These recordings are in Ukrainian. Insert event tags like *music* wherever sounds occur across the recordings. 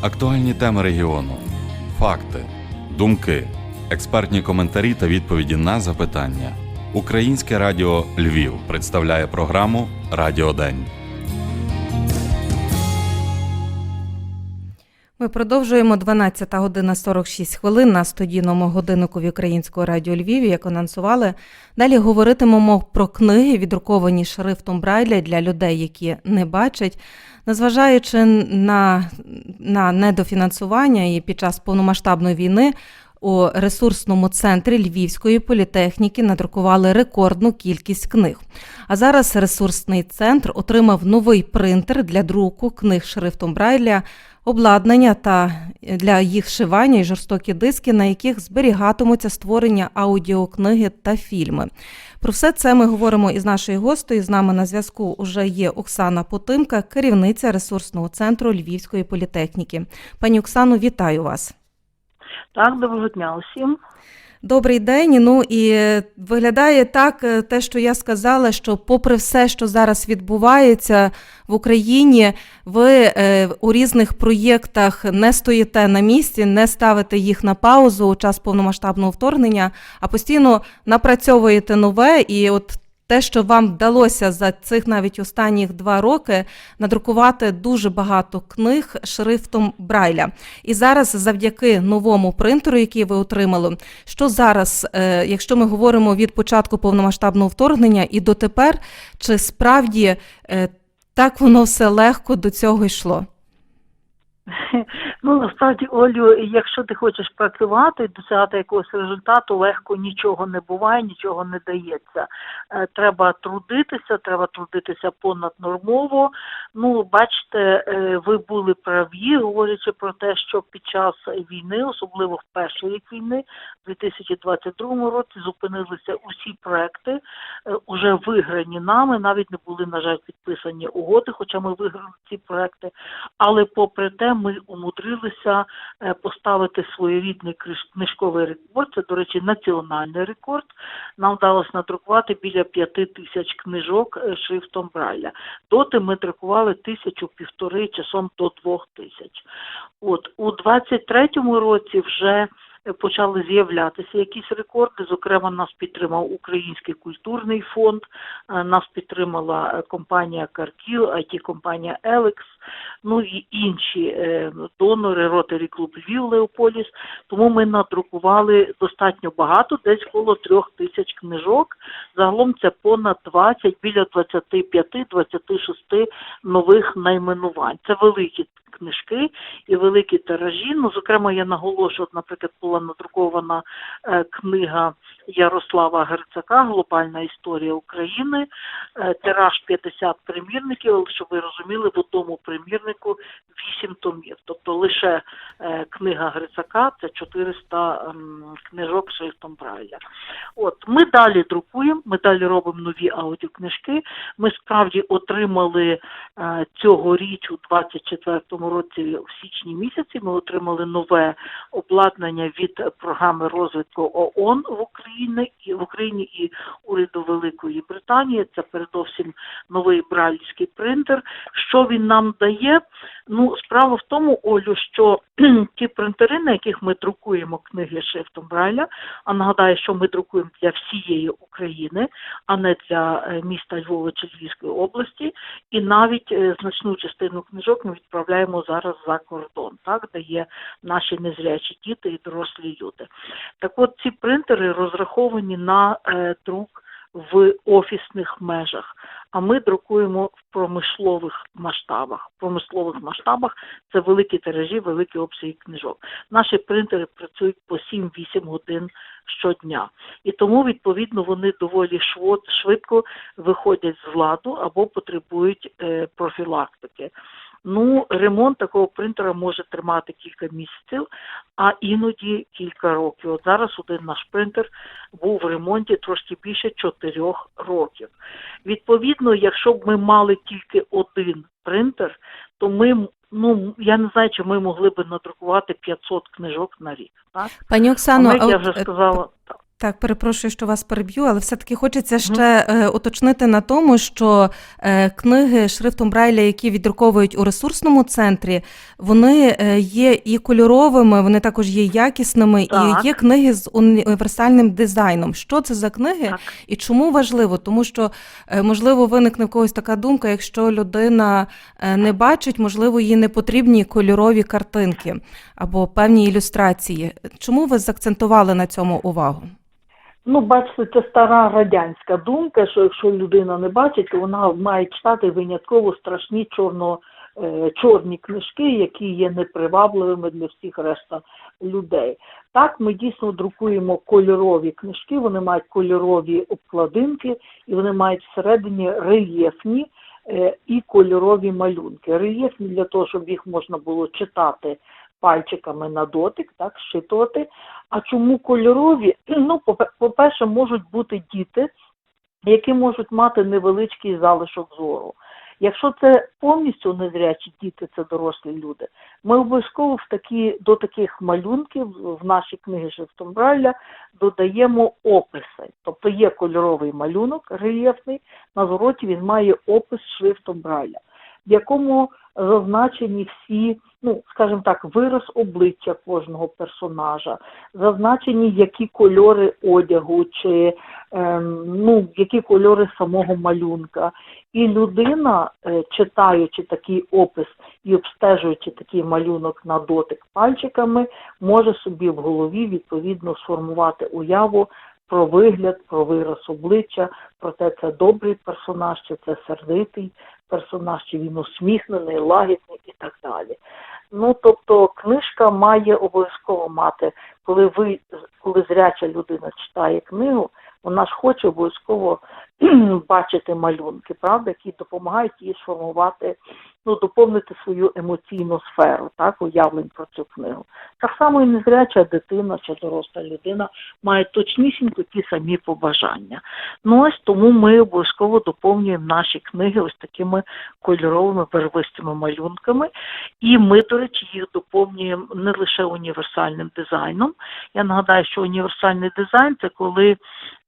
Актуальні теми регіону, факти, думки, експертні коментарі та відповіді на запитання. Українське радіо Львів представляє програму Радіодень. Ми продовжуємо 12 година 46 хвилин на студійному годиннику Українського радіо Львів. Як анонсували, далі говоритимемо про книги, віддруковані шрифтом Брайля для людей, які не бачать. Незважаючи на, на недофінансування і під час повномасштабної війни у ресурсному центрі Львівської політехніки надрукували рекордну кількість книг. А зараз ресурсний центр отримав новий принтер для друку книг шрифтом Брайля, обладнання та для їх шивання і жорстокі диски, на яких зберігатимуться створення аудіокниги та фільми. Про все це ми говоримо із нашою гостею. З нами на зв'язку вже є Оксана Потимка, керівниця ресурсного центру Львівської політехніки. Пані Оксано, вітаю вас. Так, доброго дня усім. Добрий день. Ну і е, виглядає так, е, те, що я сказала, що, попри все, що зараз відбувається в Україні, ви е, у різних проєктах не стоїте на місці, не ставите їх на паузу у час повномасштабного вторгнення, а постійно напрацьовуєте нове. І от те, що вам вдалося за цих навіть останніх два роки надрукувати дуже багато книг шрифтом Брайля. І зараз, завдяки новому принтеру, який ви отримали, що зараз, е, якщо ми говоримо від початку повномасштабного вторгнення і дотепер, чи справді е, так воно все легко до цього йшло? *laughs* Ну насправді, Олю, якщо ти хочеш працювати і досягати якогось результату, легко нічого не буває, нічого не дається. Е, Треба трудитися, треба трудитися понаднормово. Ну, бачите, е, ви були праві, говорячи про те, що під час війни, особливо в перший рік війни, в 2022 році, зупинилися усі проекти, е, уже виграні нами, навіть не були, на жаль, підписані угоди, хоча ми виграли ці проекти. Але попри те, ми умудрилися е, поставити своєрідний книжковий рекорд. Це, до речі, національний рекорд. Нам вдалося надрукувати біля п'яти тисяч книжок е, шрифтом Брайля. Доти ми друкували тисячу півтори, часом до двох тисяч. От у 23-му році вже е, почали з'являтися якісь рекорди. Зокрема, нас підтримав Український культурний фонд, нас підтримала компанія Каркіл, it компанія Елекс, ну і інші е, донори Ротary Клуб Львів Леополіс. Тому ми надрукували достатньо багато, десь коло трьох тисяч книжок. Загалом це понад 20, біля 25-26 нових найменувань. Це великі книжки і великі тиражі. Ну, зокрема, я наголошую, наприклад, була надрукована е, книга Ярослава Герцака Глобальна історія України. Е, тираж 50 примірників, але щоб ви розуміли, в одному примірнику 8 томів. Тобто лише книга Грицака це 400 ем, книжок шрифтом Брайля. От ми далі друкуємо, ми далі робимо нові аудіокнижки. Ми справді отримали е, цьогоріч у 24-му році в січні місяці. Ми отримали нове обладнання від програми розвитку ООН в Україні і в Україні і уряду Великої Британії. Це передовсім новий брайлівський принтер. Що він нам дає? Ну, справа в тому, Олю, що *clears throat* ті принтери, на яких ми друкуємо книги шрифтом Брайля, а нагадаю, що ми друкуємо для всієї України, а не для е, міста Львова чи Львівської області, і навіть е, значну частину книжок ми відправляємо зараз за кордон, так, де є наші незрячі діти і дорослі люди. Так от ці принтери розраховані на е, друк в офісних межах, а ми друкуємо в промислових масштабах. В промислових масштабах це великі тиражі, великі обсяги книжок. Наші принтери працюють по 7-8 годин щодня. І тому, відповідно, вони доволі швид- швидко виходять з ладу або потребують е, профілактики. Ну, ремонт такого принтера може тримати кілька місяців, а іноді кілька років. От зараз один наш принтер був в ремонті трошки більше чотирьох років. Відповідно, якщо б ми мали тільки один принтер, то ми, ну я не знаю, чи ми могли би надрукувати 500 книжок на рік. Так? Пані А Оксано, ми, а я вже е, сказала, так. Так, перепрошую, що вас переб'ю, але все-таки хочеться ще е, уточнити на тому, що е, книги шрифтом Брайля, які віддруковують у ресурсному центрі, вони е, є і кольоровими, вони також є якісними, Так. і є книги з універсальним дизайном. Що це за книги Так. і чому важливо? Тому що е, можливо виникне в когось така думка, якщо людина е, не бачить, можливо, їй не потрібні кольорові картинки або певні ілюстрації. Чому ви заакцентували на цьому увагу? Ну, бачите, це стара радянська думка, що якщо людина не бачить, то вона має читати винятково страшні чорно, е, чорні книжки, які є непривабливими для всіх решта людей. Так, ми дійсно друкуємо кольорові книжки, вони мають кольорові обкладинки, і вони мають всередині рельєфні е, і кольорові малюнки. Рельєфні для того, щоб їх можна було читати пальчиками на дотик, так, щитувати. А чому кольорові? *clears throat* Ну, попе- по-перше, можуть бути діти, які можуть мати невеличкий залишок зору. Якщо це повністю незрячі діти, це дорослі люди, ми обов'язково в такі, до таких малюнків в наші книги шрифтом Брайля додаємо описи. Тобто є кольоровий малюнок рельєфний, на звороті він має опис шрифтом Брайля, в якому зазначені всі, ну скажімо так, вираз обличчя кожного персонажа, зазначені які кольори одягу, чи ем, ну, які кольори самого малюнка. І людина, е, читаючи такий опис і обстежуючи такий малюнок на дотик пальчиками, може собі в голові відповідно сформувати уяву про вигляд, про вираз обличчя, про те, це добрий персонаж, чи це сердитий персонаж, чи він усміхнений, лагідний і так далі. Ну, тобто книжка має обов'язково мати, коли ви, коли зряча людина читає книгу, вона ж хоче обов'язково *clears throat* бачити малюнки, правда, які допомагають їй сформувати, ну, доповнити свою емоційну сферу, так, уявлень про цю книгу. Так само і незряча дитина чи доросла людина має точнісінько ті самі побажання. Ну ось тому ми обов'язково доповнюємо наші книги ось такими кольоровими барвистими малюнками. І ми, до речі, їх доповнюємо не лише універсальним дизайном. Я нагадаю, що універсальний дизайн це коли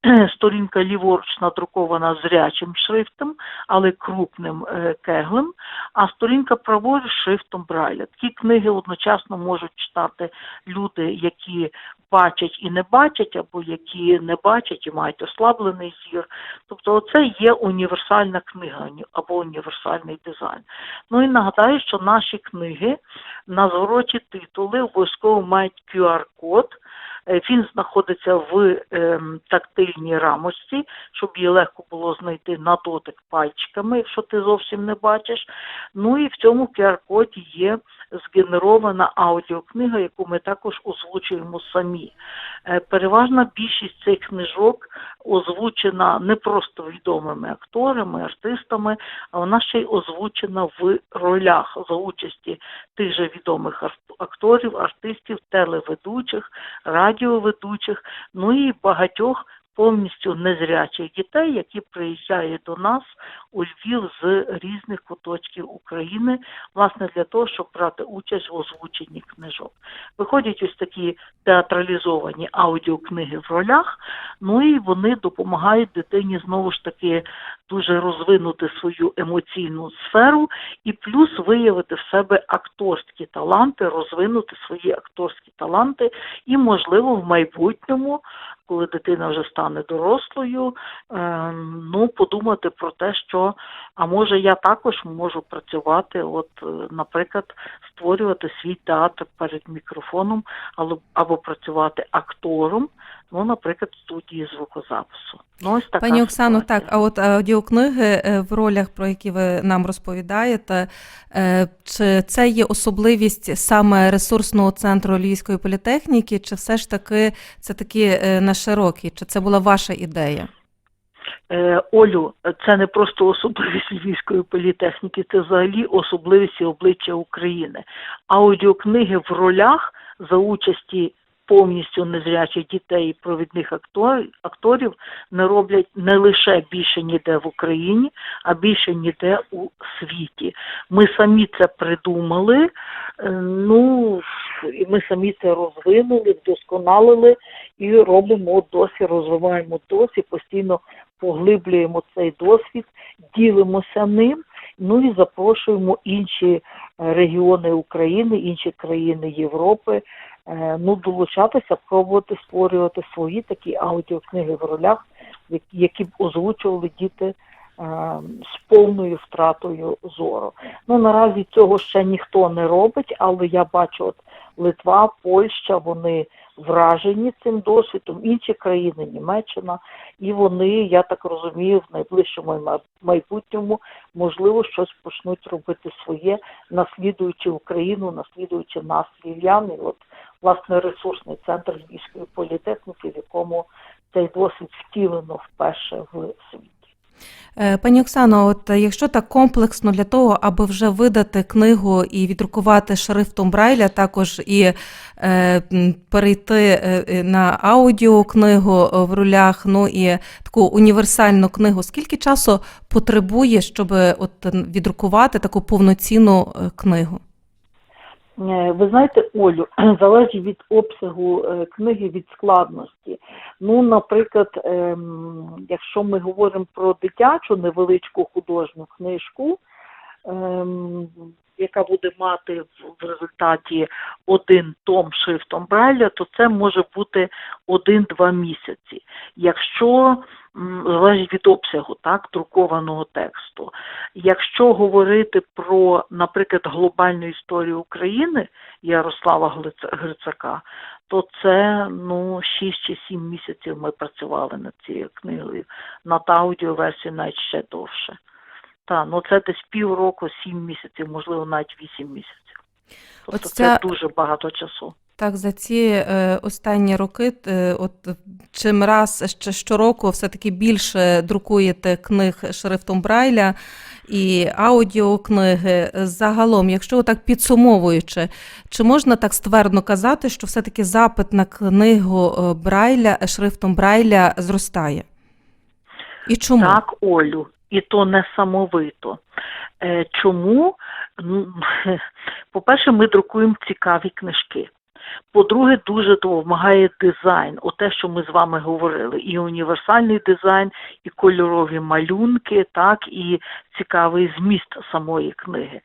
*clears throat* сторінка ліворуч надрукована зрячим шрифтом, але крупним е, кеглем, а сторінка праворуч шрифтом Брайля. Такі книги одночасно можуть читати люди, які бачать і не бачать, або які не бачать і мають ослаблений зір. Тобто, це є універсальна книга або універсальний дизайн. Ну і нагадаю, що наші книги на звороті титули обов'язково мають QR-код. Е, Він знаходиться в ем, тактильній рамочці, щоб її легко було знайти на дотик пальчиками, якщо ти зовсім не бачиш. Ну і в цьому QR-коді є згенерована аудіокнига, яку ми також озвучуємо самі. Е, Переважна більшість цих книжок озвучена не просто відомими акторами, артистами, а вона ще й озвучена в ролях за участі тих же відомих акторів, артистів, телеведучих, радіоведучих, ну і багатьох повністю незрячих дітей, які приїжджають до нас у Львів з різних куточків України, власне, для того, щоб брати участь в озвученні книжок. Виходять ось такі театралізовані аудіокниги в ролях, ну і вони допомагають дитині знову ж таки дуже розвинути свою емоційну сферу і плюс виявити в себе акторські таланти, розвинути свої акторські таланти, і, можливо, в майбутньому, коли дитина вже стане дорослою, ем, ну подумати про те, що а може я також можу працювати, от, е, наприклад, створювати свій театр перед мікрофоном, або, або працювати актором, ну, наприклад, студії звукозапису. Ну, ось така Пані Оксано, ситуація. так, а от аудіокниги е, в ролях, про які ви нам розповідаєте, е, чи це є особливість саме ресурсного центру Львівської політехніки, чи все ж таки це такі е, на широкі, чи це була ваша ідея? Е, Олю, це не просто особливість Львівської політехніки, це взагалі особливість і обличчя України. Аудіокниги в ролях за участі повністю незрячих дітей і провідних акторів, не роблять не лише більше ніде в Україні, а більше ніде у світі. Ми самі це придумали. Е, Ну, і ми самі це розвинули, вдосконалили і робимо досі, розвиваємо досі, постійно поглиблюємо цей досвід, ділимося ним. Ну і запрошуємо інші е, регіони України, інші країни Європи. Е, Ну, долучатися, пробувати створювати свої такі аудіокниги в ролях, які- б озвучували діти е, з повною втратою зору. Ну наразі цього ще ніхто не робить, але я бачу, от Литва, Польща, вони вражені цим досвідом, інші країни, Німеччина, і вони, я так розумію, в найближчому майбутньому можливо щось почнуть робити своє, наслідуючи Україну, наслідуючи нас, львів'ян. І от власне ресурсний центр Львівської політехніки, в якому цей досвід втілено вперше в світі. Е, Пані Оксано, от якщо так комплексно для того, аби вже видати книгу і віддрукувати шрифтом Брайля, також і е, перейти е, е, на аудіокнигу в рулях, ну і таку універсальну книгу, скільки часу потребує, щоб от м, віддрукувати таку повноцінну книгу? Е, Ви знаєте, Олю, *clears throat* залежить від обсягу е, книги, від складності. Ну, наприклад, ем, якщо ми говоримо про дитячу невеличку художню книжку, ем, яка буде мати в- результаті один том шрифтом Брайля, то це може бути один-два місяці. Якщо залежить від обсягу так, друкованого тексту. Якщо говорити про, наприклад, глобальну історію України Ярослава Грицака, то це ну 6 чи 7 місяців ми працювали над цією книгою. Над аудіоверсією навіть ще довше. Та, ну це десь півроку, 7 місяців, можливо, навіть 8 місяців. Тобто От це дуже багато часу. Так, за ці е, останні роки, е, от чим раз ще щороку все-таки більше друкуєте книг шрифтом Брайля і аудіокниги. Загалом, якщо отак підсумовуючи, чи можна так ствердно казати, що все-таки запит на книгу е, Брайля шрифтом Брайля зростає? І чому? Так, Олю, і то несамовито. Чому? Ну, *laughs* по-перше, ми друкуємо цікаві книжки. По-друге, дуже допомагає дизайн, оте, що ми з вами говорили, і універсальний дизайн, і кольорові малюнки, так, і цікавий зміст самої книги.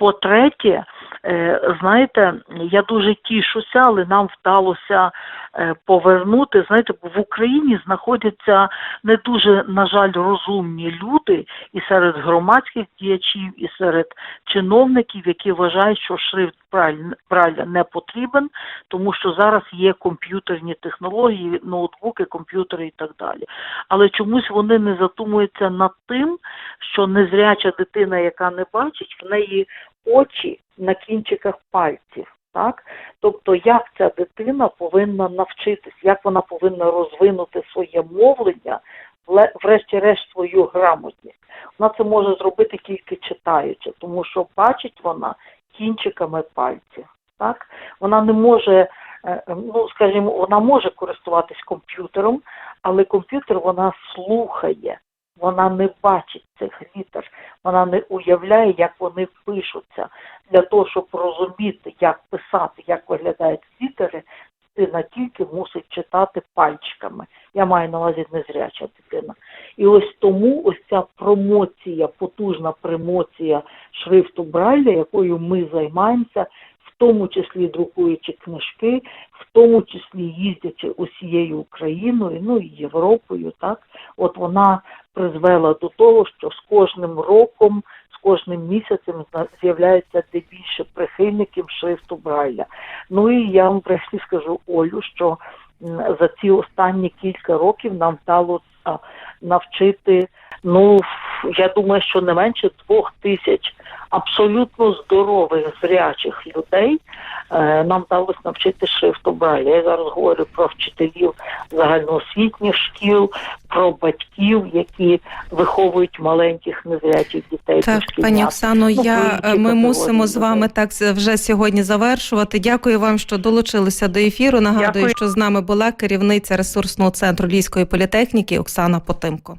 По-третє, е, знаєте, я дуже тішуся, але нам вдалося е, повернути. Знаєте, бо в Україні знаходяться не дуже, на жаль, розумні люди і серед громадських діячів, і серед чиновників, які вважають, що шрифт Брайля не потрібен, тому що зараз є комп'ютерні технології, ноутбуки, комп'ютери і так далі. Але чомусь вони не задумуються над тим, що незряча дитина, яка не бачить, в неї очі на кінчиках пальців. Так, тобто, як ця дитина повинна навчитись, як вона повинна розвинути своє мовлення, врешті-решт свою грамотність. Вона це може зробити тільки читаючи, тому що бачить вона кінчиками пальців. Так, вона не може, е, ну скажімо, вона може користуватись комп'ютером, але комп'ютер вона слухає, вона не бачить цих літер, вона не уявляє, як вони пишуться. Для того, щоб розуміти, як писати, як виглядають літери, дитина тільки мусить читати пальчиками. Я маю на увазі незряча дитина. І ось тому ось ця промоція, потужна промоція шрифту Брайля, якою ми займаємося, тому числі друкуючи книжки, в тому числі їздячи усією Україною, ну і Європою, так от вона призвела до того, що з кожним роком, з кожним місяцем з'являється де більше прихильників шрифту Брайля. Ну і я вам врешті скажу Олю, що за ці останні кілька років нам вдалося навчити, ну я думаю, що не менше двох тисяч абсолютно здорових зрячих людей е, нам вдалося навчити шрифту Брайля. Я зараз говорю про вчителів загальноосвітніх шкіл, про батьків, які виховують маленьких незрячих дітей. Так, пані Оксано, Ну, я ми мусимо з вами так вже сьогодні завершувати. Дякую вам, що долучилися до ефіру. Нагадую, Дякую. що з нами була керівниця ресурсного центру Львівської політехніки Оксана Потимко.